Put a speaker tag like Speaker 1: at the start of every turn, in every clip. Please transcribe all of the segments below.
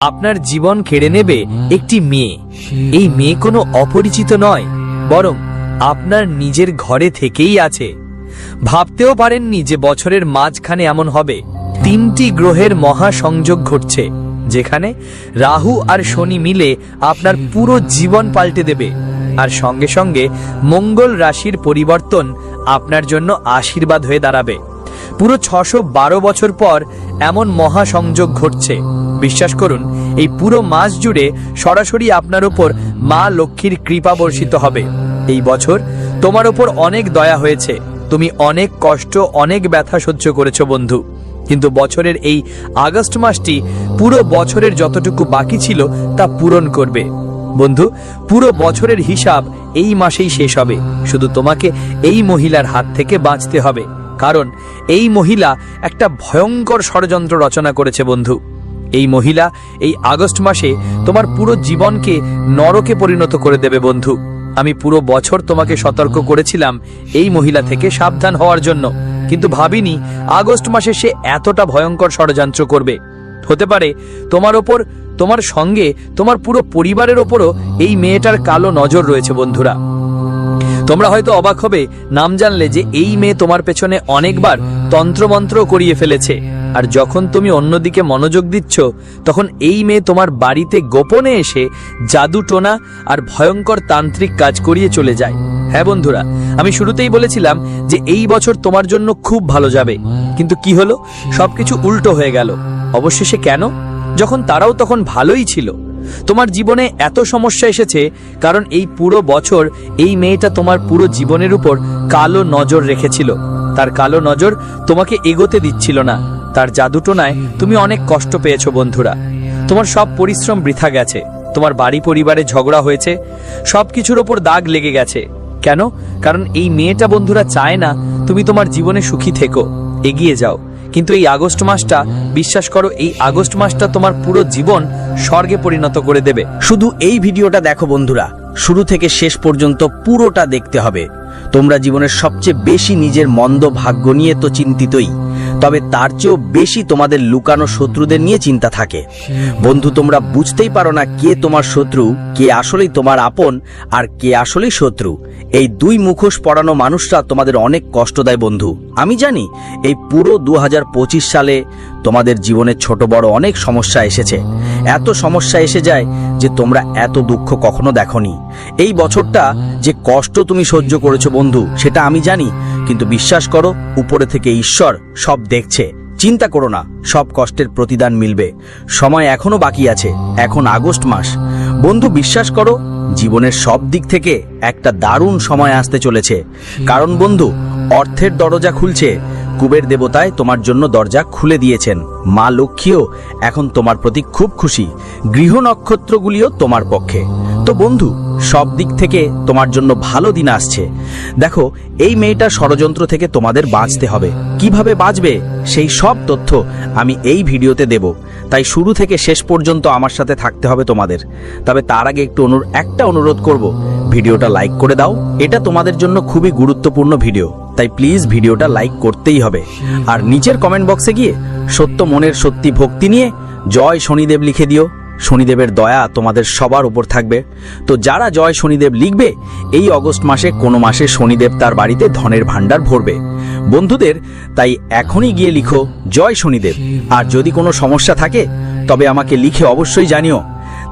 Speaker 1: আপনার জীবন কেড়ে নেবে একটি মেয়ে। এই মেয়ে কোনো অপরিচিত নয়, বরং আপনার নিজের ঘরে থেকেই আছে। ভাবতেও পারেননি যে বছরের মাঝখানে এমন হবে। তিনটি গ্রহের মহাসংযোগ ঘটছে, যেখানে রাহু আর শনি মিলে আপনার পুরো জীবন পাল্টে দেবে। আর সঙ্গে সঙ্গে মঙ্গল রাশির পরিবর্তন আপনার জন্য আশীর্বাদ হয়ে দাঁড়াবে। পুরো ছশো বারো বছর পর এমন মহাসংযোগ ঘটছে। বিশ্বাস করুন, এই পুরো মাস জুড়ে সরাসরি আপনার উপর মা লক্ষ্মীর কৃপা বর্ষিত হবে। এই বছর তোমার উপর অনেক দয়া হয়েছে। তুমি অনেক কষ্ট, অনেক ব্যথা সহ্য করেছ বন্ধু। কিন্তু বছরের এই আগস্ট মাসটি পুরো বছরের যতটুকু বাকি ছিল তা পূরণ করবে। বন্ধু, পুরো বছরের হিসাব এই মাসেই শেষ হবে। শুধু তোমাকে এই মহিলার হাত থেকে বাঁচতে হবে। কারণ এই মহিলা একটা ভয়ঙ্কর ষড়যন্ত্র রচনা করেছে, বন্ধু। এই মহিলা এই আগস্ট মাসে তোমার পুরো জীবনকে নরকে পরিণত করে দেবে, বন্ধু। আমি পুরো বছর তোমাকে সতর্ক করেছিলাম এই মহিলা থেকে সাবধান হওয়ার জন্য। কিন্তু ভাবিনি আগস্ট মাসে সে এতটা ভয়ঙ্কর ষড়যন্ত্র করবে। হতে পারে তোমার ওপর, তোমার সঙ্গে, তোমার পুরো পরিবারের ওপরও এই মেয়েটার কালো নজর রয়েছে, বন্ধুরা। তোমরা হয়তো অবাক হবে, নাম জানলে যে এই মেয়ে তোমার পেছনে অনেকবার তন্ত্রমন্ত্র করিয়ে ফেলেছে। আর যখন তুমি অন্যদিকে মনোযোগ দিচ্ছ, তখন এই মেয়ে তোমার বাড়িতে গোপনে এসে জাদু টোনা আর ভয়ঙ্কর তান্ত্রিক কাজ করিয়ে চলে যায়। হ্যাঁ বন্ধুরা, আমি শুরুতেই বলেছিলাম যে এই বছর তোমার জন্য খুব ভালো যাবে। কিন্তু কি হলো? সবকিছু উল্টো হয়ে গেল। অবশেষে কেন? যখন তারাও তখন ভালোই ছিল। তোমার জীবনে এত সমস্যা এসেছে, কারণ এই পুরো বছর এই মেয়েটা তোমার পুরো জীবনের উপর কালো নজর রেখেছিল। তার কালো নজর তোমাকে এগোতে দিচ্ছিল না। তার জাদুটোনায় তুমি অনেক কষ্ট পেয়েছ বন্ধুরা। তোমার সব পরিশ্রম বৃথা গেছে। তোমার বাড়ি পরিবারে ঝগড়া হয়েছে। সব কিছুর ওপর দাগ লেগে গেছে। কেন? কারণ এই মেয়েটা বন্ধুরা চায় না তুমি তোমার জীবনে সুখী থেকো। এগিয়ে যাও। কিন্তু এই আগস্ট মাসটা, বিশ্বাস করো, এই আগস্ট মাসটা তোমার পুরো জীবন স্বর্গে পরিণত করে দেবে।
Speaker 2: শুধু এই ভিডিওটা দেখো বন্ধুরা, শুরু থেকে শেষ পর্যন্ত পুরোটা দেখতে হবে। তোমরা জীবনের সবচেয়ে বেশি নিজের মন্দ ভাগ্য নিয়ে তো চিন্তিতই। তবে তার চেয়েও বেশি তোমাদের লুকানো শত্রুদের নিয়ে চিন্তা থাকে। বন্ধু, তোমরা বুঝতেই পারো না কে তোমার শত্রু, কে আসলেই তোমার আপন, আর কে আসলেই শত্রু। এই দুই মুখোশ পড়ানো মানুষরা তোমাদের অনেক কষ্ট দেয়, বন্ধু। আমি জানি, এই পুরো দু হাজার পঁচিশ সালে তোমাদের জীবনে ছোট বড় অনেক সমস্যা এসেছে। এত সমস্যা এসে যায় যে তোমরা এত দুঃখ কখনো দেখনি। এই বছরটা যে কষ্ট তুমি সহ্য করেছ, বন্ধু, সেটা আমি জানি কিন্তু বিশ্বাস করো, উপরে থেকে ঈশ্বর সব দেখছে। চিন্তা করো না, সব কষ্টের প্রতিদান মিলবে। সময় এখনও বাকি আছে, এখন আগস্ট মাস। বন্ধু, বিশ্বাস করো, জীবনের সব দিক থেকে একটা দারুণ সময় আসতে চলেছে। কারণ বন্ধু, অর্থের দরজা খুলছে। কুবের দেবতায় তোমার জন্য দরজা খুলে দিয়েছেন। মা লক্ষ্মীও এখন তোমার প্রতি খুব খুশি। গৃহ নক্ষত্রগুলিও তোমার পক্ষে। তো বন্ধু সব দিক থেকে তোমার জন্য ভালো দিন আসছে। দেখো, এই মেয়েটা ষড়যন্ত্র থেকে তোমাদের বাঁচতে হবে। কীভাবে বাঁচবে? সেই সব তথ্য আমি এই ভিডিওতে দেব। তাই শুরু থেকে শেষ পর্যন্ত আমার সাথে থাকতে হবে তোমাদের। তবে তার আগে একটু অনু একটা অনুরোধ করব। ভিডিওটা লাইক করে দাও। এটা তোমাদের জন্য খুবই গুরুত্বপূর্ণ ভিডিও। তাই প্লিজ ভিডিওটা লাইক করতেই হবে। আর নিচের কমেন্ট বক্সে গিয়ে সত্য মনের সত্যি ভক্তি নিয়ে জয় শনিদেব লিখে দিও। শনিদেবের দয়া তোমাদের সবার উপর থাকবে। তো যারা জয় শনিদেব লিখবে, এই অগস্ট মাসে কোনো মাসে শনিদেব তার বাড়িতে ধনের ভাণ্ডার ভরবে। বন্ধুদের, তাই এখনই গিয়ে লিখো, জয় শনিদেব। আর যদি কোনো সমস্যা থাকে, তবে আমাকে লিখে অবশ্যই জানিও।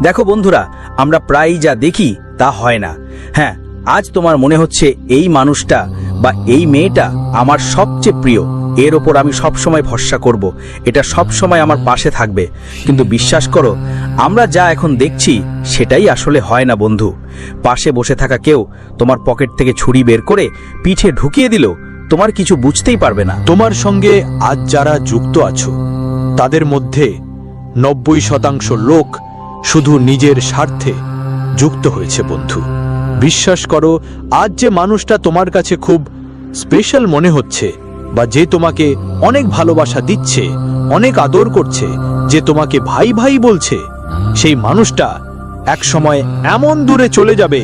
Speaker 2: দেখো বন্ধুরা, আমরা প্রায়ই যা দেখি, তা হয় না। হ্যাঁ আজ তোমার মনে হচ্ছে এই মানুষটা বা এই মেয়েটা আমার সবচেয়ে প্রিয়। এর ওপর আমি সবসময় ভরসা করব। এটা সবসময় আমার পাশে থাকবে। কিন্তু বিশ্বাস করো আমরা যা এখন দেখছি, সেটাই আসলে হয় না, বন্ধু। পাশে বসে থাকা কেউ তোমার পকেট থেকে ছুরি বের করে পিঠে ঢুকিয়ে দিল তোমার কিছু বুঝতেই পারবে না।
Speaker 3: তোমার সঙ্গে আজ যারা যুক্ত আছো, তাদের মধ্যে নব্বই শতাংশ লোক শুধু নিজের স্বার্থে যুক্ত হয়েছে, বন্ধু। বিশ্বাস করো, আজ যে মানুষটা তোমার কাছে খুব স্পেশাল মনে হচ্ছে, বা যে তোমাকে অনেক ভালোবাসা দিচ্ছে, অনেক আদর করছে, যে তোমাকে ভাই ভাই বলছে সেই মানুষটা এক সময় এমন দূরে চলে যাবে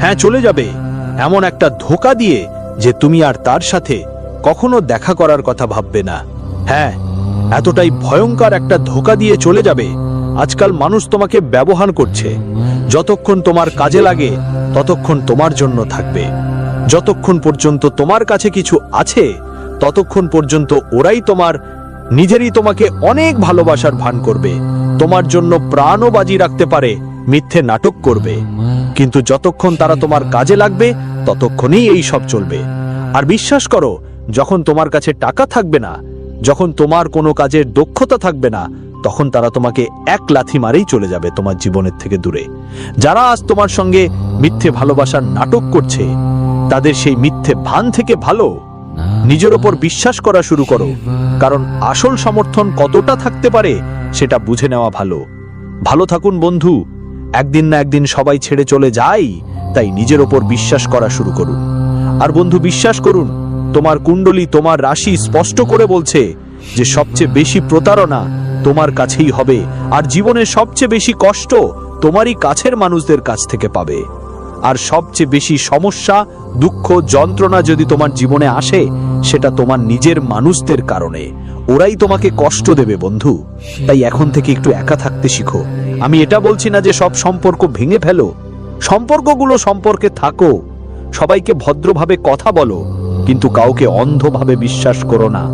Speaker 3: হ্যাঁ চলে যাবে, এমন একটা ধোকা দিয়ে যে তুমি আর তার সাথে কখনো দেখা করার কথা ভাববে না। হ্যাঁ এতটাই ভয়ঙ্কর একটা ধোকা দিয়ে চলে যাবে, আজকাল মানুষ তোমাকে ব্যবহার করছে। যতক্ষণ তোমার কাজে লাগে, ততক্ষণ তোমার জন্য থাকবে। যতক্ষণ পর্যন্ত তোমার কাছে কিছু আছে, ততক্ষণ পর্যন্ত ওরাই তোমার, নিজেরই তোমাকে অনেক ভালোবাসার ভান করবে। তোমার জন্য প্রাণও বাজি রাখতে পারে, মিথ্যে নাটক করবে। কিন্তু যতক্ষণ তারা তোমার কাজে লাগবে, ততক্ষণই এই সব চলবে। আর বিশ্বাস করো, যখন তোমার কাছে টাকা থাকবে না, যখন তোমার কোনো কাজের দক্ষতা থাকবে না, তখন তারা তোমাকে এক লাথি মারেই চলে যাবে তোমার জীবনের থেকে দূরে। যারা আজ তোমার সঙ্গে মিথ্যে ভালোবাসার নাটক করছে, তাদের সেই মিথ্যে ভান থেকে ভালো। নিজের ওপর বিশ্বাস করা শুরু করো। কারণ আসল সমর্থন কতটা থাকতে পারে, সেটা বুঝে নেওয়া ভালো। ভালো থাকুন বন্ধু। একদিন না একদিন সবাই ছেড়ে চলে যায় তাই নিজের ওপর বিশ্বাস করা শুরু করুন। আর বন্ধু, বিশ্বাস করুন, তোমার কুণ্ডলী, তোমার রাশি স্পষ্ট করে বলছে যে সবচেয়ে বেশি প্রতারণা তোমার কাছেই হবে, আর জীবনের সবচেয়ে বেশি কষ্ট তোমারই কাছের মানুষদের কাছ থেকে পাবে। আর সবচেয়ে বেশি সমস্যা, দুঃখ, যন্ত্রণা যদি তোমার জীবনে আসে, সেটা তোমার নিজের মানুষদের কারণে। ওরাই তোমাকে কষ্ট দেবে, বন্ধু। তাই এখন থেকে একটু একা থাকতে শিখো। আমি এটা বলছি না যে সব সম্পর্ক ভেঙে ফেলো। সম্পর্কগুলো সম্পর্কে থাকো। সবাইকে ভদ্রভাবে কথা বলো, কিন্তু কাউকে অন্ধভাবে বিশ্বাস করো না।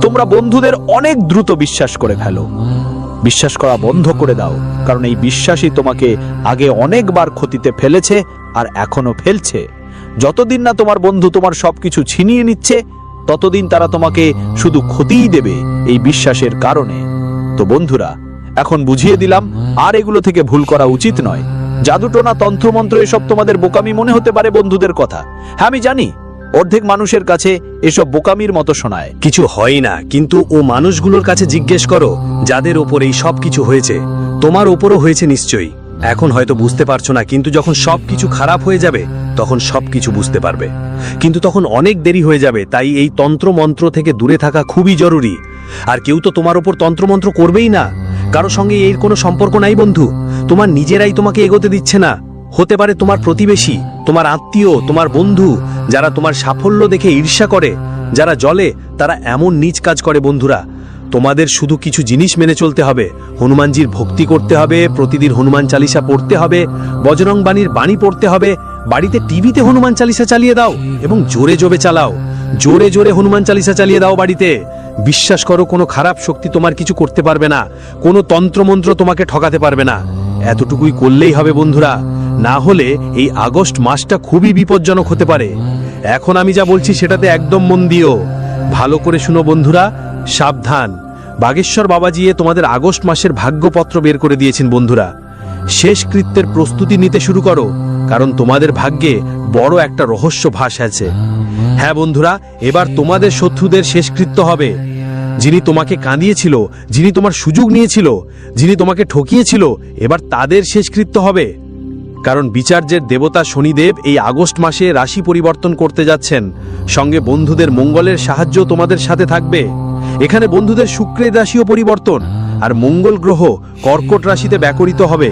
Speaker 3: তোমরা বন্ধুদের অনেক দ্রুত বিশ্বাস করে ফেলো। বিশ্বাস করা বন্ধ করে দাও, কারণ এই বিশ্বাসই তোমাকে আগে অনেকবার ক্ষতিতে ফেলেছে আর এখনও ফেলছে। যতদিন না তোমার বন্ধু তোমার সবকিছু ছিনিয়ে নিচ্ছে, ততদিন তারা তোমাকে শুধু ক্ষতিই দেবে এই বিশ্বাসের কারণে। তো বন্ধুরা, এখন বুঝিয়ে দিলাম, আর এগুলো থেকে ভুল করা উচিত নয়। জাদুটোনা তন্ত্রমন্ত্র এসব তোমাদের বোকামি মনে হতে পারে বন্ধুদের কথা। হ্যাঁ আমি জানি, অর্ধেক মানুষের কাছে এসব বোকামির মতো শোনায়।
Speaker 4: কিছু হয় না, কিন্তু ও মানুষগুলোর কাছে জিজ্ঞেস করো, যাদের ওপর এই সব কিছু হয়েছে। তোমার ওপরও হয়েছে নিশ্চয়ই। এখন হয়তো বুঝতে পারছ না, কিন্তু যখন সব কিছু খারাপ হয়ে যাবে, তখন সব কিছু বুঝতে পারবে। কিন্তু তখন অনেক দেরি হয়ে যাবে, তাই এই তন্ত্র মন্ত্র থেকে দূরে থাকা খুবই জরুরি। আর কেউ তো তোমার ওপর তন্ত্রমন্ত্র করবেই না। কারও সঙ্গে এর কোনো সম্পর্ক নাই বন্ধু। তোমার নিজেরাই তোমাকে এগোতে দিচ্ছে না। হতে পারে তোমার প্রতিবেশী, তোমার আত্মীয়, তোমার বন্ধু, যারা তোমার সাফল্য দেখে ঈর্ষা করে, যারা জলে, তারা এমন নিজ কাজ করে বন্ধুরা। তোমাদের শুধু কিছু জিনিস মেনে চলতে হবে। হনুমানজির ভক্তি করতে হবে, প্রতিদিন হনুমান চালিসা পড়তে হবে বজরং বাণীর বাণী পড়তে হবে, বাড়িতে টিভিতে হনুমান চালিসা চালিয়ে দাও এবং জোরে জোরে চালাও। জোরে জোরে হনুমান চালিসা চালিয়ে দাও বাড়িতে। বিশ্বাস করো, কোনো খারাপ শক্তি তোমার কিছু করতে পারবে না, কোনো তন্ত্রমন্ত্র তোমাকে ঠকাতে পারবে না। এতটুকুই করলেই হবে বন্ধুরা। না হলে এই আগস্ট মাসটা খুবই বিপজ্জনক হতে পারে। এখন আমি যা বলছি সেটাতে একদম মন দিও। ভালো করে শুনো বন্ধুরা সাবধান। বাগেশ্বর বাবাজি এ তোমাদের আগস্ট মাসের ভাগ্যপত্র বের করে দিয়েছেন বন্ধুরা। শেষ কৃত্যের প্রস্তুতি নিতে শুরু করো, কারণ তোমাদের ভাগ্যে বড় একটা রহস্য ভাস আছে। হ্যাঁ বন্ধুরা, এবার তোমাদের শত্রুদের শেষকৃত্য হবে। যিনি তোমাকে কাঁদিয়েছিল, যিনি তোমার সুযোগ নিয়েছিল, যিনি তোমাকে ঠকিয়েছিল, এবার তাদের শেষকৃত্য হবে। কারণ বিচার্যের দেবতা শনিদেব এই আগস্ট মাসে রাশি পরিবর্তন করতে যাচ্ছেন। সঙ্গে বন্ধুদের মঙ্গলের সাহায্য তোমাদের সাথে থাকবে। এখানে বন্ধুদের শুক্রের রাশিও পরিবর্তন, আর মঙ্গল গ্রহ কর্কট রাশিতে ব্যাকরিত হবে,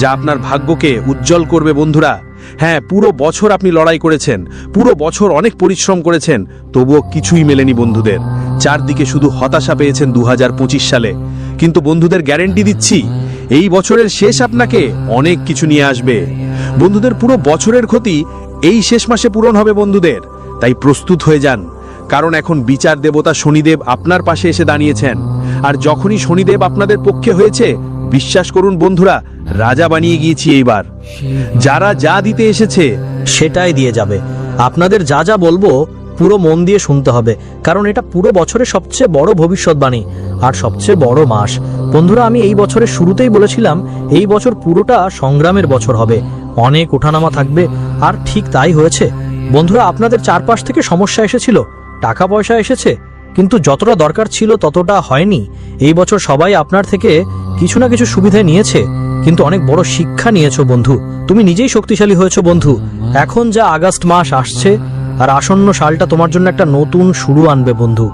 Speaker 4: যা আপনার ভাগ্যকে উজ্জ্বল করবে বন্ধুরা। হ্যাঁ পুরো বছর আপনি লড়াই করেছেন, পুরো বছর অনেক পরিশ্রম করেছেন, তবুও কিছুই মেলেনি বন্ধুদের। চারদিকে শুধু হতাশা পেয়েছেন দু হাজার পঁচিশ সালে। কিন্তু বন্ধুদের গ্যারেন্টি দিচ্ছি, এই বছরের শেষ আপনাকে অনেক কিছু নিয়ে আসবে। বন্ধুদের পুরো বছরের ক্ষতি এই শেষ মাসে পূরণ হবে বন্ধুদের, তাই প্রস্তুত হয়ে যান। কারণ এখন বিচার দেবতা শনিদেব আপনার পাশে এসে দাঁড়িয়েছেন। আর যখনই শনিদেব আপনাদের পক্ষে হয়েছে, বিশ্বাস করুন বন্ধুরা, রাজা বানিয়ে গিয়েছি এইবার। যারা যা দিতে এসেছে,
Speaker 5: সেটাই দিয়ে যাবে। আপনাদের যা যা বলব, পুরো মন দিয়ে শুনতে হবে, কারণ এটা পুরো বছরের সবচেয়ে বড় ভবিষ্যৎবাণী, আর সবচেয়ে বড় মাস। বন্ধুরা, আমি এই বছরের শুরুতেই বলেছিলাম, এই বছর পুরোটা সংগ্রামের বছর হবে। অনেক ওঠানামা থাকবে, আর ঠিক তাই হয়েছে। বন্ধুরা, আপনাদের চারপাশ থেকে সমস্যা এসেছিল টাকা পয়সা এসেছে, কিন্তু যতটা দরকার ছিল ততটা হয়নি। এই বছর সবাই আপনার থেকে কিছু না কিছু সুবিধা নিয়েছে, কিন্তু অনেক বড় শিক্ষা নিয়েছো বন্ধু। তুমি নিজেই শক্তিশালী হয়েছো বন্ধু। এখন যা আগস্ট মাস আসছে, আর আসন্ন সালটা তোমার জন্য একটা নতুন শুরু আনবে বন্ধু।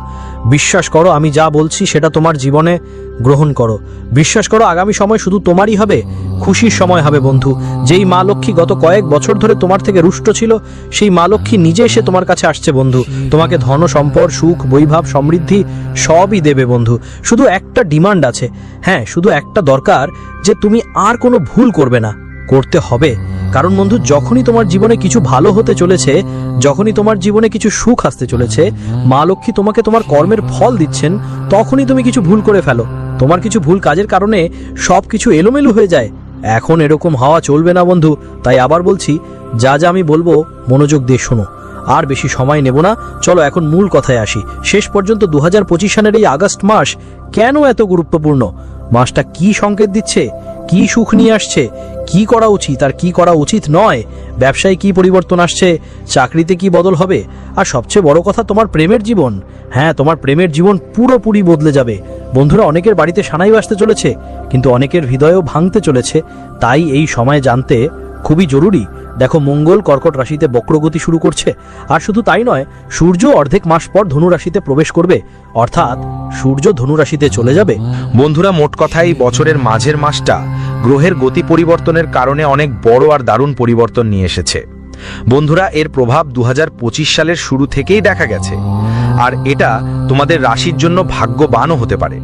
Speaker 5: বিশ্বাস করো, আমি যা বলছি সেটা তোমার জীবনে গ্রহণ করো। বিশ্বাস করো, আগামী সময় শুধু তোমারই হবে,
Speaker 1: খুশির সময় হবে বন্ধু। যেই মা লক্ষ্মী গত কয়েক বছর ধরে তোমার থেকে রুষ্ট ছিল, সেই মা লক্ষ্মী নিজে এসে তোমার কাছে আসছে বন্ধু। তোমাকে ধন, সম্পদ, সুখ, বৈভাব, সমৃদ্ধি সবই দেবে বন্ধু। শুধু একটা ডিমান্ড আছে। হ্যাঁ শুধু একটা দরকার যে তুমি আর কোনো ভুল করবে না। করতে হবে। কারণ বন্ধু, যখনই তোমার জীবনে কিছু ভালো হতে চলেছে, যখনই তোমার জীবনে কিছু সুখ আসতে চলেছে, মা লক্ষ্মী তোমাকে তোমার কর্মের ফল দিচ্ছেন, তখনই তুমি কিছু ভুল করে ফেলো। তোমার কিছু ভুল কাজের কারণে সব কিছু এলোমেলো হয়ে যায়। এখন এরকম হওয়া চলবে না বন্ধু। তাই আবার বলছি, যা যা আমি বলব, মনোযোগ দিয়ে শোনো। আর বেশি সময় নেব না। চলো এখন মূল কথায় আসি। শেষ পর্যন্ত দু হাজার পঁচিশ সালের এই আগস্ট মাস কেন এত গুরুত্বপূর্ণ? মাসটা কি সংকেত দিচ্ছে? কি সুখ নিয়ে আসছে? কি করা উচিত আর কি করা উচিত নয়? ব্যবসায় কি পরিবর্তন আসছে? চাকরিতে কি বদল হবে? আর সবচেয়ে বড় কথা, তোমার প্রেমের জীবন। হ্যাঁ তোমার প্রেমের জীবন পুরোপুরি বদলে যাবে। বন্ধুরা, অনেকের বাড়িতে সানাই বাসতে চলেছে, কিন্তু অনেকের হৃদয়ও ভাঙতে চলেছে। তাই এই সময় জানতে খুবই জরুরি দেখো, মঙ্গল কর্কট রাশিতে বক্রগতি শুরু করছে। আর শুধু তাই নয়, সূর্য অর্ধেক মাস পর ধনু রাশিতে প্রবেশ করবে। অর্থাৎ, সূর্য ধনু রাশিতে চলে যাবে।
Speaker 3: বন্ধুরা, মোট কথাই বছরের মাঝের মাসটা গ্রহের গতি পরিবর্তনের কারণে অনেক বড় আর দারুণ পরিবর্তন নিয়ে এসেছে। বন্ধুরা, এর প্রভাব দু হাজার পঁচিশ সালের শুরু থেকেই দেখা গেছে। আর এটা তোমাদের রাশির জন্য ভাগ্যবানও হতে পারে।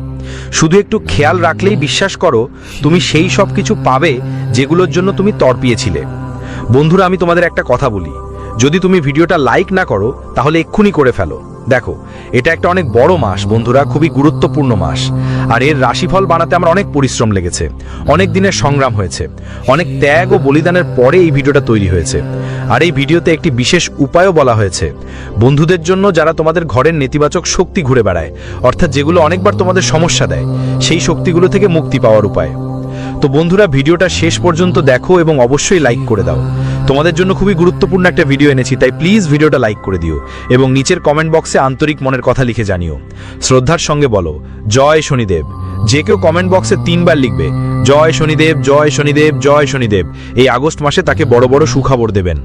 Speaker 3: শুধু একটু খেয়াল রাখলেই বিশ্বাস করো, তুমি সেই সব কিছু পাবে যেগুলোর জন্য তুমি তরপিয়েছিলে বন্ধুরা, আমি তোমাদের একটা কথা বলি। যদি তুমি ভিডিওটা লাইক না করো, তাহলে এক্ষুনি করে ফেলো। দেখো, এটা একটা অনেক বড় মাস, বন্ধুরা, খুবই গুরুত্বপূর্ণ মাস। আর এর রাশিফল বানাতে আমার অনেক পরিশ্রম লেগেছে, অনেক দিনের সংগ্রাম হয়েছে, অনেক ত্যাগ ও বলিদানের পরে এই ভিডিওটা তৈরি হয়েছে। আর এই ভিডিওতে একটি বিশেষ উপায়ও বলা হয়েছে, বন্ধুদের জন্য যারা তোমাদের ঘরের নেতিবাচক শক্তি ঘুরে বেড়ায়, অর্থাৎ যেগুলো অনেকবার তোমাদের সমস্যা দেয়, সেই শক্তিগুলো থেকে মুক্তি পাওয়ার উপায়। তো বন্ধুরা, ভিডিওটা শেষ পর্যন্ত দেখো এবং অবশ্যই লাইক করে দাও। তোমাদের জন্য খুবই গুরুত্বপূর্ণ একটা ভিডিও এনেছি, তাই প্লিজ ভিডিওটা লাইক করে দিও এবং নিচের কমেন্ট বক্সে আন্তরিক মনের কথা লিখে জানিও। শ্রদ্ধার সঙ্গে বলো, জয় শনিদেব। যে কেউ কমেন্ট বক্সে তিনবার লিখবে, জয় শনিদেব জয় শনিদেব জয় শনিদেব। এই আগস্ট মাসে তাকে বড় বড় সুখবর দেবেন।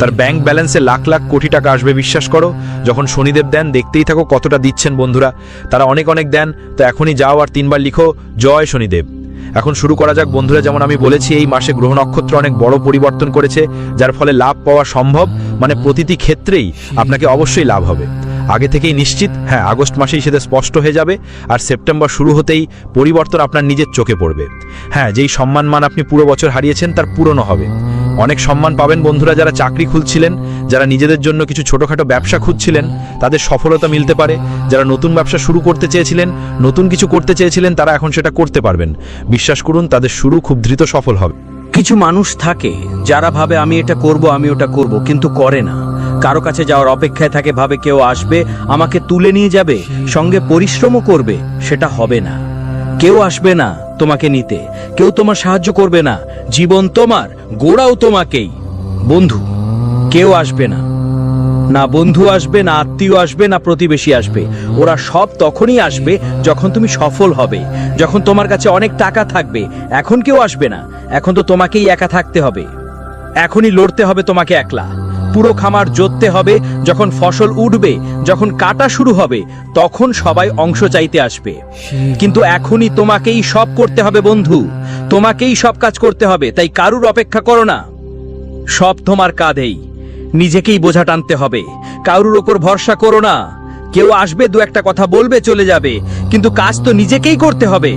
Speaker 3: তার ব্যাংক ব্যালেন্সে লাখ লাখ কোটি টাকা আসবে, বিশ্বাস করো। যখন শনিদেব দেন, দেখতেই থাকো কতটা দিচ্ছেন বন্ধুরা। তারা অনেক অনেক দেন, তো এখনই যাও আর তিনবার লিখো, জয় শনিদেব। এখন শুরু করা যাক। বন্ধুরা, যেমন আমি বলেছি, এই মাসে গ্রহ নক্ষত্র অনেক বড় পরিবর্তন করেছে, যার ফলে লাভ পাওয়া সম্ভব। মানে প্রতিটি ক্ষেত্রেই আপনাকে অবশ্যই লাভ হবে। আগে থেকেই নিশ্চিত হ্যাঁ আগস্ট মাসেই সেটা স্পষ্ট হয়ে যাবে আর সেপ্টেম্বর শুরু হতেই পরিবর্তন আপনার নিজের চোখে পড়বে। হ্যাঁ যেই সম্মান মান আপনি পুরো বছর হারিয়েছেন, তার পূরণও হবে। অনেক সম্মান পাবেন বন্ধুরা যারা চাকরি খুলছিলেন, যারা নিজেদের জন্য কিছু ছোটখাটো ব্যবসা খুঁজছিলেন, তাদের সফলতা মিলতে পারে। যারা নতুন ব্যবসা শুরু করতে চেয়েছিলেন, নতুন কিছু করতে চেয়েছিলেন, তারা এখন সেটা করতে পারবেন। বিশ্বাস করুন, তাদের শুরু খুব দ্রুত সফল হবে।
Speaker 2: কিছু মানুষ থাকে, যারা ভাবে, আমি এটা করব, আমি ওটা করব কিন্তু করে না। কারও কাছে যাওয়ার অপেক্ষায় থাকে, ভাবে, কেউ আসবে, আমাকে তুলে নিয়ে যাবে, সঙ্গে পরিশ্রমও করবে সেটা হবে না। কেউ আসবে না তোমাকে নিতে। কেউ তোমার সাহায্য করবে না। জীবন তোমার, গোড়াও তোমাকেই। বন্ধু, কেউ আসবে না। না বন্ধু আসবে, না আত্মীয় আসবে, না প্রতিবেশী আসবে। ওরা সব তখনই আসবে যখন তুমি সফল হবে। যখন তোমার কাছে অনেক টাকা থাকবে, এখন কেউ আসবে না। এখন তো তোমাকেই একা থাকতে হবে। এখনই লড়তে হবে তোমাকে একলা। পুরো খামার জোততে হবে যখন ফসল উঠবে যখন কাটা শুরু হবে তখন সবাই অংশ চাইতে আসবে। কিন্তু এখনই তোমাকেই সব করতে হবে বন্ধু। তোমাকেই সব কাজ করতে হবে তাই কারুর অপেক্ষা করো না। সব তোমার কাঁধেই। নিজেকেই বোঝা টানতে হবে। কারুর ওপর ভরসা করো না। কেউ আসবে দু একটা কথা বলবে চলে যাবে। কিন্তু কাজ তো নিজেকেই করতে হবে।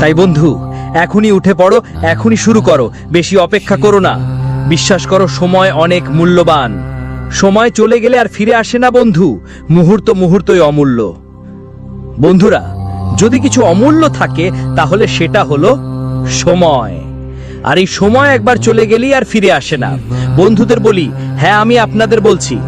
Speaker 2: তাই বন্ধু এখনই উঠে পড়ো এখনই শুরু করো। বেশি অপেক্ষা করো না। বিশ্বাস করো, সময় অনেক মূল্যবান। সময় চলে গেলে আর ফিরে আসে না বন্ধু, মুহূর্ত মুহূর্তই অমূল্য। বন্ধুরা, যদি কিছু অমূল্য থাকে, তাহলে সেটা হলো সময়। আর এই সময় একবার চলে গেলেই আর ফিরে আসে না। বন্ধুদের বলি হ্যাঁ আমি আপনাদের বলছি,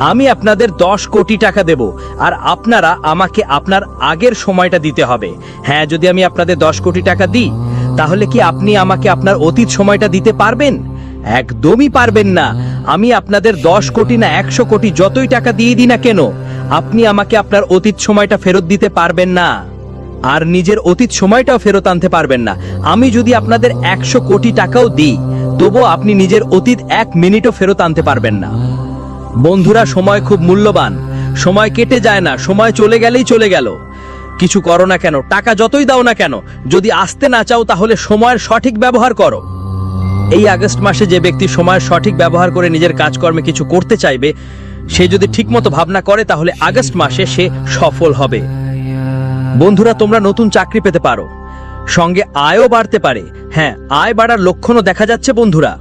Speaker 2: আমি আপনাদের দশ কোটি টাকা দেব, আর আপনারা আমাকে আপনার আগের সময়টা দিতে হবে। হ্যাঁ যদি আমি আপনাদের দশ কোটি টাকা দিই, তাহলে কি আপনি আমাকে আপনার অতীত সময়টা দিতে পারবেন? একদমই পারবেন না। আমি আপনাদের দশ কোটি না একশো কোটি যতই টাকা দিয়ে দিই না কেন, আপনি আমাকে আপনার অতীত সময়টা ফেরত দিতে পারবেন না। আর নিজের অতীত সময়টাও ফেরত আনতে পারবেন না। আমি যদি আপনাদের একশো কোটি টাকাও দিই, তবুও আপনি নিজের অতীত এক মিনিটও ফেরত আনতে পারবেন না। বন্ধুরা, সময় খুব মূল্যবান। সময় কেটে যায় না, সময় চলে গেলেই চলে গেল।
Speaker 6: কিছু করো না কেন, টাকা যতই দাও না কেন, যদি আসতে না চাও তাহলে সময়ের সঠিক ব্যবহার করো। এই আগস্ট মাসে যে ব্যক্তি সময় সঠিক ব্যবহার করে নিজের কাজকর্মে কিছু করতে চাইবে, সে যদি ঠিকমতো ভাবনা করে, তাহলে আগস্ট মাসে সে সফল হবে। বন্ধুরা, তোমরা নতুন চাকরি পেতে পারো। সঙ্গে আয়ও বাড়তে পারে। হ্যাঁ আয় বাড়ার লক্ষণও দেখা যাচ্ছে, বন্ধুরা।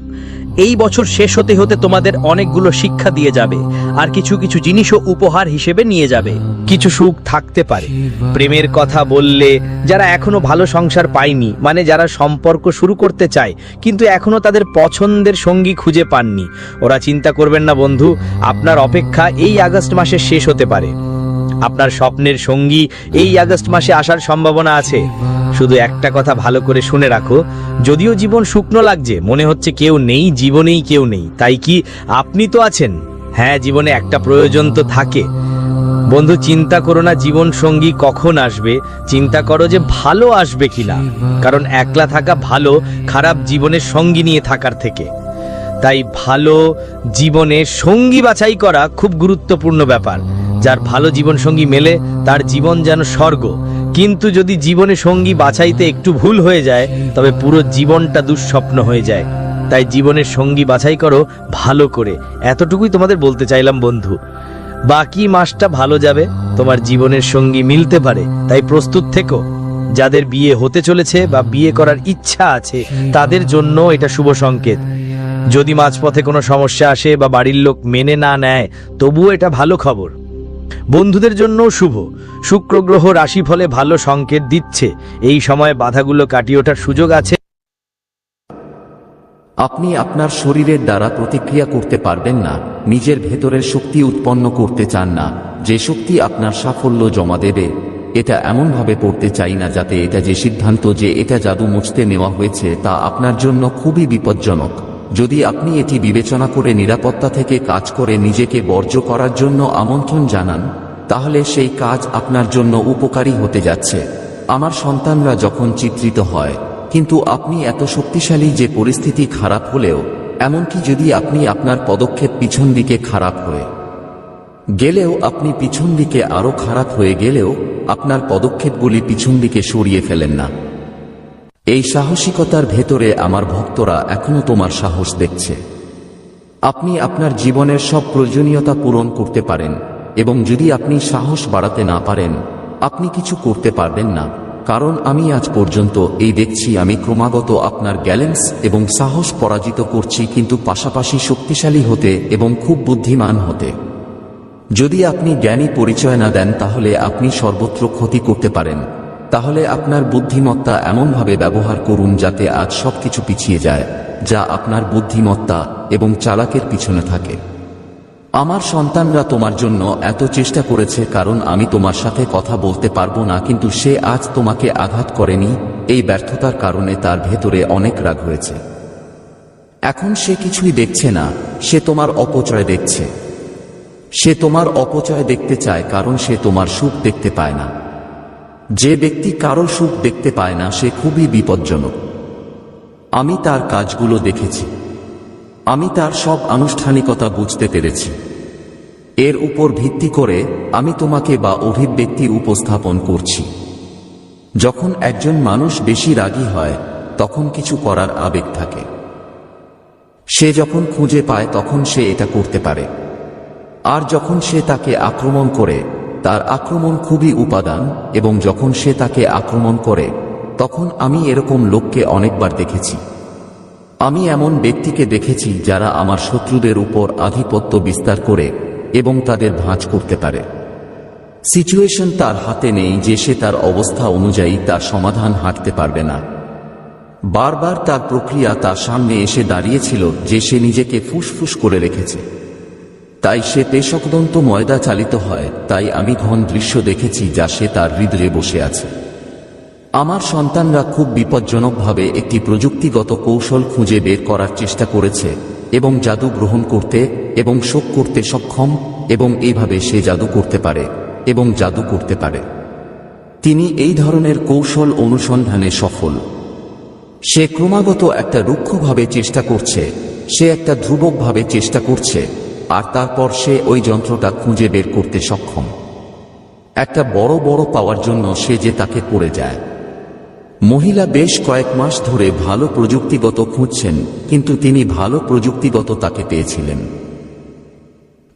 Speaker 6: এই বছর শেষ হতে হতে তোমাদের অনেকগুলো শিক্ষা দিয়ে যাবে, আর কিছু কিছু জিনিসও উপহার হিসেবে নিয়ে যাবে।
Speaker 2: কিছু সুখ থাকতে পারে। প্রেমের কথা বললে যারা এখনও ভালো সংসার পায়নি মানে যারা সম্পর্ক শুরু করতে চায়, কিন্তু এখনও তাদের পছন্দের সঙ্গী খুঁজে পাননি। ওরা চিন্তা করবেন না বন্ধু, আপনার অপেক্ষা এই আগস্ট মাসে শেষ হতে পারে। আপনার স্বপ্নের সঙ্গী এই আগস্ট মাসে আসার সম্ভাবনা আছে। শুধু একটা কথা ভালো করে শুনে রাখো, যদিও জীবন শুকনো লাগছে, মনে হচ্ছে কেউ নেই, জীবনেই কেউ নেই, তাই কি আপনি তো আছেন? হ্যাঁ জীবনে একটা প্রয়োজন তো থাকে। বন্ধু, চিন্তা করো না, জীবন সঙ্গী কখন আসবে? চিন্তা করো যে ভালো আসবে কিনা। কারণ একলা থাকা ভালো, খারাপ জীবনের সঙ্গী নিয়ে থাকার থেকে। তাই ভালো জীবনে সঙ্গী বাছাই করা খুব গুরুত্বপূর্ণ ব্যাপার। যার ভালো জীবন সঙ্গী মেলে, তার জীবন যেন স্বর্গ। কিন্তু যদি জীবনে সঙ্গী বাছাইতে একটু ভুল হয়ে যায়, তবে পুরো জীবনটা দুঃস্বপ্ন হয়ে যায়। তাই জীবনের সঙ্গী বাছাই করো ভালো করে। এতটুকুই তোমাদের বলতে চাইলাম, বন্ধু। বাকি মাসটা ভালো যাবে, তোমার জীবনের সঙ্গী মিলতে পারে। তাই প্রস্তুত থেকো। যাদের বিয়ে হতে চলেছে বা বিয়ে করার ইচ্ছা আছে, তাদের জন্য এটা শুভ সংকেত। যদি মাঝপথে কোনো সমস্যা আসে বা বাড়ির লোক মেনে না নেয়, তবুও এটা ভালো খবর। বন্ধুদের জন্য শুভ। শুক্র গ্রহ রাশিফলে ভালো সংকেত দিচ্ছে। এই সময় বাধাগুলো কাটিয়ে ওঠার সুযোগ আছে।
Speaker 7: আপনি আপনার শরীরের দ্বারা প্রতিক্রিয়া করতে পারবেন না, নিজের ভেতরের শক্তি উৎপন্ন করতে চান না, যে শক্তি আপনার সাফল্য জমা দেবে। এটা এমনভাবে পড়তে চাই না যাতে এটা যে সিদ্ধান্ত যে এটা জাদু মুছতে নেওয়া হয়েছে তা আপনার জন্য খুবই বিপজ্জনক। যদি আপনি এটি বিবেচনা করে নিরাপত্তা থেকে কাজ করে নিজেকে বর্জ্য করার জন্য আমন্ত্রণ জানান, তাহলে সেই কাজ আপনার জন্য উপকারী হতে যাচ্ছে। আমার সন্তানরা যখন চিত্রিত হয়, কিন্তু আপনি এত শক্তিশালী যে পরিস্থিতি খারাপ হলেও, এমনকি যদি আপনি আপনার পদক্ষেপ পিছন দিকে খারাপ হয়ে। গেলেও আপনি পিছন দিকে আরও খারাপ হয়ে গেলেও, আপনার পদক্ষেপগুলি পিছন দিকে সরিয়ে ফেলেন না। এই সাহসিকতার ভেতরে আমার ভক্তরা এখনও তোমার সাহস দেখছে। আপনি আপনার জীবনের সব প্রয়োজনীয়তা পূরণ করতে পারেন, এবং যদি আপনি সাহস বাড়াতে না পারেন, আপনি কিছু করতে পারবেন না। কারণ আমি আজ পর্যন্ত এই দেখছি, আমি ক্রমাগত আপনার গ্যালেন্স এবং সাহস পরাজিত করছি, কিন্তু পাশাপাশি শক্তিশালী হতে এবং খুব বুদ্ধিমান হতে। যদি আপনি জ্ঞানী পরিচয় না দেন, তাহলে আপনি সর্বত্র ক্ষতি করতে পারেন। তাহলে আপনার বুদ্ধিমত্তা এমনভাবে ব্যবহার করুন যাতে আজ সবকিছু পিছিয়ে যায়, যা আপনার বুদ্ধিমত্তা এবং চালাকের পিছনে থাকে। আমার সন্তানরা তোমার জন্য এত চেষ্টা করেছে কারণ আমি তোমার সাথে কথা বলতে পারব না, কিন্তু সে আজ তোমাকে আঘাত করেনি, এই ব্যর্থতার কারণে তার ভেতরে অনেক রাগ হয়েছে। এখন সে কিছুই দেখছে না, সে তোমার অপচয় দেখছে। সে তোমার অপচয় দেখতে চায় কারণ সে তোমার সুখ দেখতে পায় না। যে ব্যক্তি কারও সুখ দেখতে পায় না, সে খুবই বিপজ্জনক। আমি তার কাজগুলো দেখেছি। আমি তার সব আনুষ্ঠানিকতা বুঝতে পেরেছি। এর উপর ভিত্তি করে আমি তোমাকে বা অভিব্যক্তি উপস্থাপন করছি। যখন একজন মানুষ বেশি রাগী হয়, তখন কিছু করার আবেগ থাকে। সে যখন খুঁজে পায়, তখন সে এটা করতে পারে। আর যখন সে তাকে আক্রমণ করে তার আক্রমণ খুবই উপাদান এবং যখন সে তাকে আক্রমণ করে, তখন আমি এরকম লোককে অনেকবার দেখেছি। আমি এমন ব্যক্তিকে দেখেছি যারা আমার শত্রুদের উপর আধিপত্য বিস্তার করে এবং তাদের ভাঁজ করতে পারে। সিচুয়েশন তার হাতে নেই যে সে তার অবস্থা অনুযায়ী তার সমাধান হাঁটতে পারবে না। বারবার তার প্রক্রিয়া তার সামনে এসে দাঁড়িয়েছিল যে সে নিজেকে ফুসফুস করে রেখেছে। তাই সে পেশকদন্ত ময়দা চালিত হয়, তাই আমি ঘন দৃশ্য দেখেছি যা সে তার হৃদয়ে বসে আছে। আমার সন্তানরা খুব বিপজ্জনকভাবে একটি প্রযুক্তিগত কৌশল খুঁজে বের করার চেষ্টা করেছে, এবং জাদু গ্রহণ করতে এবং শোক করতে সক্ষম, এবং এইভাবে সে জাদু করতে পারে, এবং জাদু করতে পারে। তিনি এই ধরনের কৌশল অনুসন্ধানে সফল। সে ক্রমাগত একটা রুক্ষভাবে চেষ্টা করছে, সে একটা ধ্রুবকভাবে চেষ্টা করছে আর তারপর সে ওই যন্ত্রটা খুঁজে বের করতে সক্ষম। একটা বড় বড় পাওয়ার জন্য সে যে তাকে পড়ে যায়। মহিলা বেশ কয়েক মাস ধরে ভালো প্রযুক্তিগত খুঁজছেন, কিন্তু তিনি ভালো প্রযুক্তিগত তাকে পেয়েছিলেন।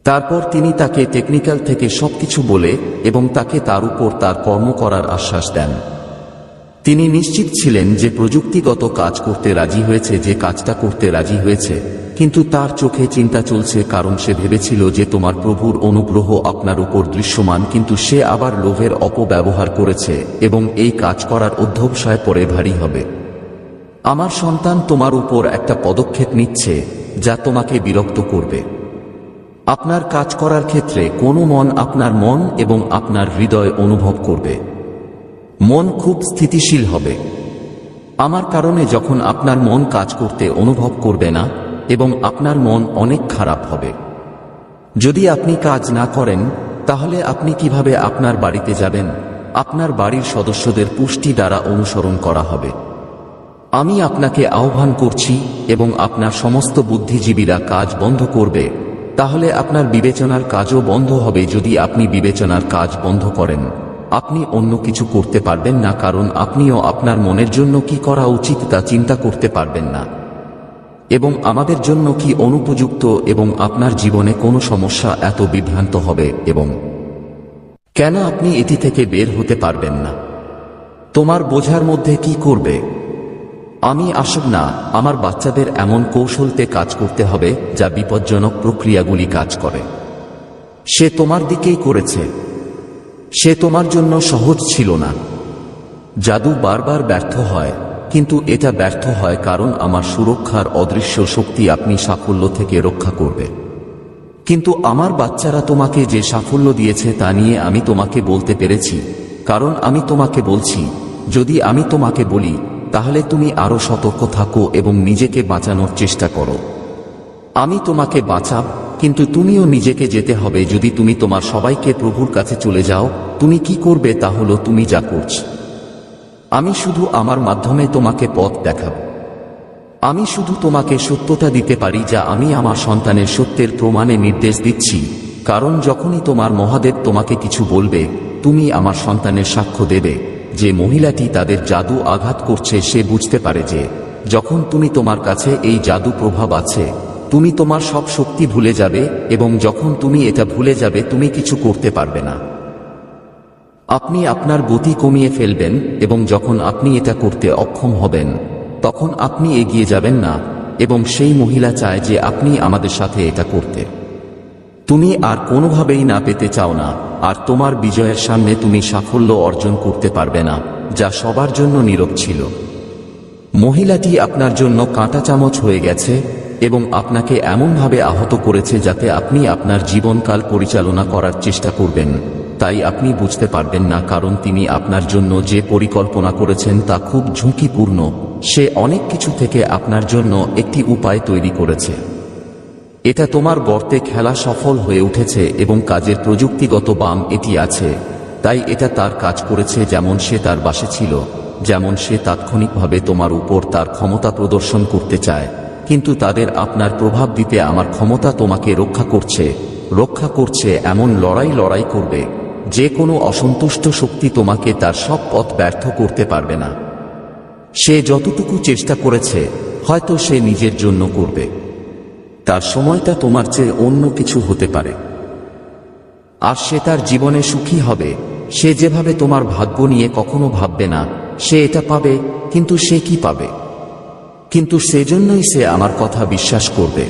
Speaker 7: তারপর তিনি তাকে টেকনিক্যাল থেকে সবকিছু বলে এবং তাকে তার উপর তার কর্ম করার আশ্বাস দেন। তিনি নিশ্চিত ছিলেন যে প্রযুক্তিগত কাজ করতে রাজি হয়েছে, যে কাজটা করতে রাজি হয়েছে, কিন্তু তার চোখে চিন্তা চলছে কারণ সে ভেবেছিল যে তোমার প্রভুর অনুগ্রহ আপনার উপর দৃশ্যমান, কিন্তু সে আবার লোভের অপব্যবহার করেছে এবং এই কাজ করার অধ্যবসায় পরে ভারী হবে। আমার সন্তান তোমার উপর একটা পদক্ষেপ নিচ্ছে, যা তোমাকে বিরক্ত করবে। আপনার কাজ করার ক্ষেত্রে কোনো মন আপনার মন এবং আপনার হৃদয় অনুভব করবে। মন খুব স্থিতিশীল হবে। আমার কারণে যখন আপনার মন কাজ করতে অনুভব করবে না, এবং আপনার মন অনেক খারাপ হবে। যদি আপনি কাজ না করেন, তাহলে আপনি কীভাবে আপনার বাড়িতে যাবেন? আপনার বাড়ির সদস্যদের পুষ্টি দ্বারা অনুসরণ করা হবে। আমি আপনাকে আহ্বান করছি, এবং আপনার সমস্ত বুদ্ধিজীবীরা কাজ বন্ধ করবে, তাহলে আপনার বিবেচনার কাজও বন্ধ হবে যদি আপনি বিবেচনার কাজ বন্ধ করেন। আপনি অন্য কিছু করতে পারবেন না কারণ আপনিও আপনার মনের জন্য কি করা উচিত তা চিন্তা করতে পারবেন না। এবং আমাদের জন্য কি অনুপযুক্ত এবং আপনার জীবনে কোনো সমস্যা এত বিভ্রান্ত হবে এবং কেন আপনি এটি থেকে বের হতে পারবেন না? তোমার বোঝার মধ্যে কি করবে? আমি আসব না, আমার বাচ্চাদের এমন কৌশলতে কাজ করতে হবে যা বিপজ্জনক প্রক্রিয়াগুলি কাজ করে। সে তোমার দিকেই করেছে। সে তোমার জন্য সহজ ছিল না। জাদু বারবার ব্যর্থ হয়, কিন্তু এটা ব্যর্থ হয় কারণ আমার সুরক্ষার অদৃশ্য শক্তি আপনি সাফল্য থেকে রক্ষা করবে। কিন্তু আমার বাচ্চারা তোমাকে যে সাফল্য দিয়েছে তা নিয়ে আমি তোমাকে বলতে পেরেছি, কারণ আমি তোমাকে বলছি, যদি আমি তোমাকে বলি, তাহলে তুমি আরও সতর্ক থাকো এবং নিজেকে বাঁচানোর চেষ্টা করো। আমি তোমাকে বাঁচাব কিন্তু তুমিও নিজেকে যেতে হবে যদি তুমি তোমার সবাইকে প্রভুর কাছে চলে যাও, তুমি কি করবে তা হলো তুমি যা করছ। আমি শুধু আমার মাধ্যমে তোমাকে পথ দেখাব। আমি শুধু তোমাকে সত্যতা দিতে পারি যা আমি আমার সন্তানের সত্যের প্রমাণে নির্দেশ দিচ্ছি, কারণ যখনই তোমার মহাদেব তোমাকে কিছু বলবে, তুমি আমার সন্তানের সাক্ষ্য দেবে। যে মহিলাটি তাদের জাদু আঘাত করছে সে বুঝতে পারে যে, যখন তুমি তোমার কাছে এই জাদু প্রভাব আছে তুমি তোমার সব শক্তি ভুলে যাবে এবং যখন তুমি এটা ভুলে যাবে, তুমি কিছু করতে পারবে না। আপনি আপনার গতি কমিয়ে ফেলবেন এবং যখন আপনি এটা করতে অক্ষম হবেন, তখন আপনি এগিয়ে যাবেন না, এবং সেই মহিলা চায় যে আপনি আমাদের সাথে এটা করতে। তুমি আর কোনোভাবেই না পেতে চাও না, আর তোমার বিজয়ের সামনে তুমি সাফল্য অর্জন করতে পারবে না, যা সবার জন্য নীরব ছিল। মহিলাটি আপনার জন্য কাঁটা চামচ হয়ে গেছে এবং আপনাকে এমনভাবে আহত করেছে যাতে আপনি আপনার জীবনকাল পরিচালনা করার চেষ্টা করবেন। তাই আপনি বুঝতে পারবেন না, কারণ তিনি আপনার জন্য যে পরিকল্পনা করেছেন তা খুব ঝুঁকিপূর্ণ। সে অনেক কিছু থেকে আপনার জন্য একটি উপায় তৈরি করেছে। এটা তোমার গর্তে খেলা সফল হয়ে উঠেছে এবং কাজের প্রযুক্তিগত বাম এটি আছে। তাই এটা তার কাজ করেছে যেমন সে তার বাসে ছিল, যেমন সে তাৎক্ষণিকভাবে তোমার উপর তার ক্ষমতা প্রদর্শন করতে চায়। কিন্তু তাদের আপনার প্রভাব দিতে আমার ক্ষমতা তোমাকে রক্ষা করছে। রক্ষা করছে এমন লড়াই লড়াই করবে। যে কোনো অসন্তুষ্ট শক্তি তোমাকে তার সব পথ ব্যর্থ করতে পারবে না। সে যতটুকু চেষ্টা করেছে, হয়তো সে নিজের জন্য করবে। তার সময়টা তোমার চেয়ে অন্য কিছু হতে পারে। আর সে তার জীবনে সুখী হবে। সে যেভাবে তোমার ভাগ্য নিয়ে কখনো ভাববে না, সে এটা পাবে, কিন্তু সে কি পাবে? কিন্তু সেজন্যই সে আমার কথা বিশ্বাস করবে।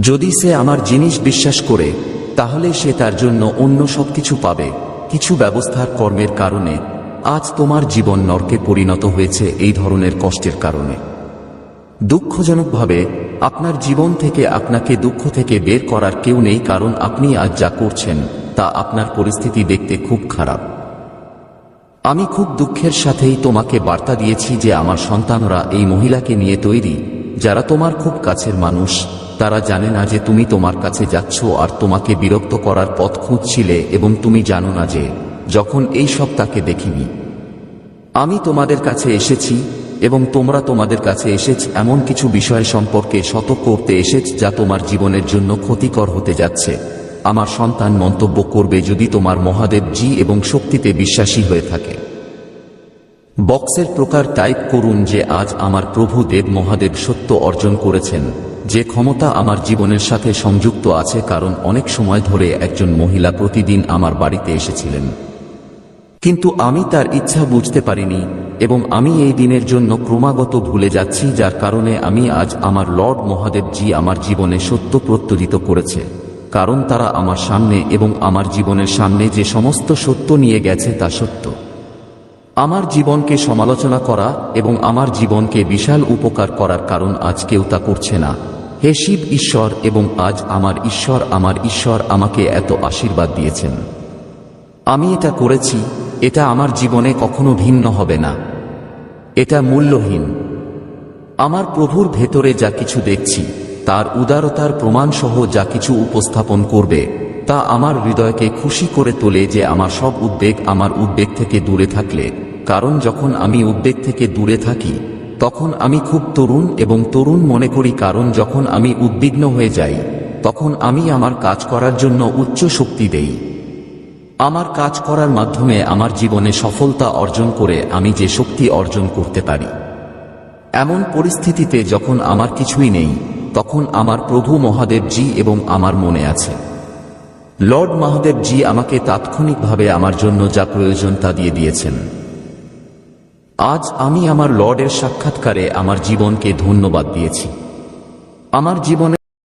Speaker 7: যদি সে আমার জিনিস বিশ্বাস করে, তাহলে সে তার জন্য অন্য সবকিছু পাবে। কিছু ব্যবস্থার কর্মের কারণে আজ তোমার জীবন নরকে পরিণত হয়েছে এই ধরনের কষ্টের কারণে। দুঃখজনকভাবে, আপনার জীবন থেকে আপনাকে দুঃখ থেকে বের করার কেউ নেই কারণ আপনি আজ যা করছেন, তা আপনার পরিস্থিতি দেখতে খুব খারাপ। আমি খুব দুঃখের সাথেই তোমাকে বার্তা দিয়েছি যে আমার সন্তানরা এই মহিলাকে নিয়ে তৈরি। যারা তোমার খুব কাছের মানুষ, তারা জানে না যে তুমি তোমার কাছে যাচ্ছ আর তোমাকে বিরক্ত করার পথ খুঁজছিলে এবং তুমি জানো না যে, যখন এই সব তাকে দেখিনি। আমি তোমাদের কাছে এসেছি এবং তোমরা তোমাদের কাছে এসেছ এমন কিছু বিষয় সম্পর্কে সতর্ক করতে এসেছ যা তোমার জীবনের জন্য ক্ষতিকর হতে যাচ্ছে। আমার সন্তান মন্তব্য করবে যদি তোমার মহাদেব জি এবং শক্তিতে বিশ্বাসী হয়ে থাকে। বক্সের প্রকার টাইপ করুন যে আজ আমার প্রভু দেব মহাদেব সত্য অর্জন করেছেন, যে ক্ষমতা আমার জীবনের সাথে সংযুক্ত আছে কারণ অনেক সময় ধরে একজন মহিলা প্রতিদিন আমার বাড়িতে এসেছিলেন। কিন্তু আমি তার ইচ্ছা বুঝতে পারিনি এবং আমি এই দিনের জন্য ক্রমাগত ভুলে যাচ্ছি যার কারণে আমি আজ আমার লর্ড মহাদেব জি আমার জীবনে সত্য প্রত্যজিত করেছে। কারণ তারা আমার সামনে এবং আমার জীবনের সামনে যে সমস্ত সত্য নিয়ে গেছে তা সত্য। আমার জীবনকে সমালোচনা করা এবং আমার জীবনকে বিশাল উপকার করার কারণ আজ কেউ তা করছে না। হে শিব ঈশ্বর, এবং আজ আমার ঈশ্বর আমার ঈশ্বর আমাকে এত আশীর্বাদ দিয়েছেন। আমি এটা করেছি, এটা আমার জীবনে কখনো ভিন্ন হবে না। এটা মূল্যহীন। আমার প্রভুর ভেতরে যা কিছু দেখছি তার উদারতার প্রমাণসহ যা কিছু উপস্থাপন করবে, তা আমার হৃদয়কে খুশি করে তোলে যে আমার সব উদ্বেগ আমার উদ্বেগ থেকে দূরে থাকলে। কারণ যখন আমি উদ্বেগ থেকে দূরে থাকি, তখন আমি খুব তরুণ এবং তরুণ মনে করি, কারণ যখন আমি উদ্বিগ্ন হয়ে যাই, তখন আমি আমার কাজ করার জন্য উচ্চ শক্তি দেই। আমার কাজ করার মাধ্যমে আমার জীবনে সফলতা অর্জন করে আমি যে শক্তি অর্জন করতে পারি। এমন পরিস্থিতিতে যখন আমার কিছুই নেই তখন আমার প্রভু মহাদেবজি এবং আমার মনে আছে। লর্ড মহাদেবজি আমাকে তাৎক্ষণিকভাবে আমার জন্য যা প্রয়োজন তা দিয়ে দিয়েছেন। আজ আমি আমার লর্ডের সাক্ষাৎকারে আমার জীবনকে ধন্যবাদ দিয়েছি। আমার জীবনে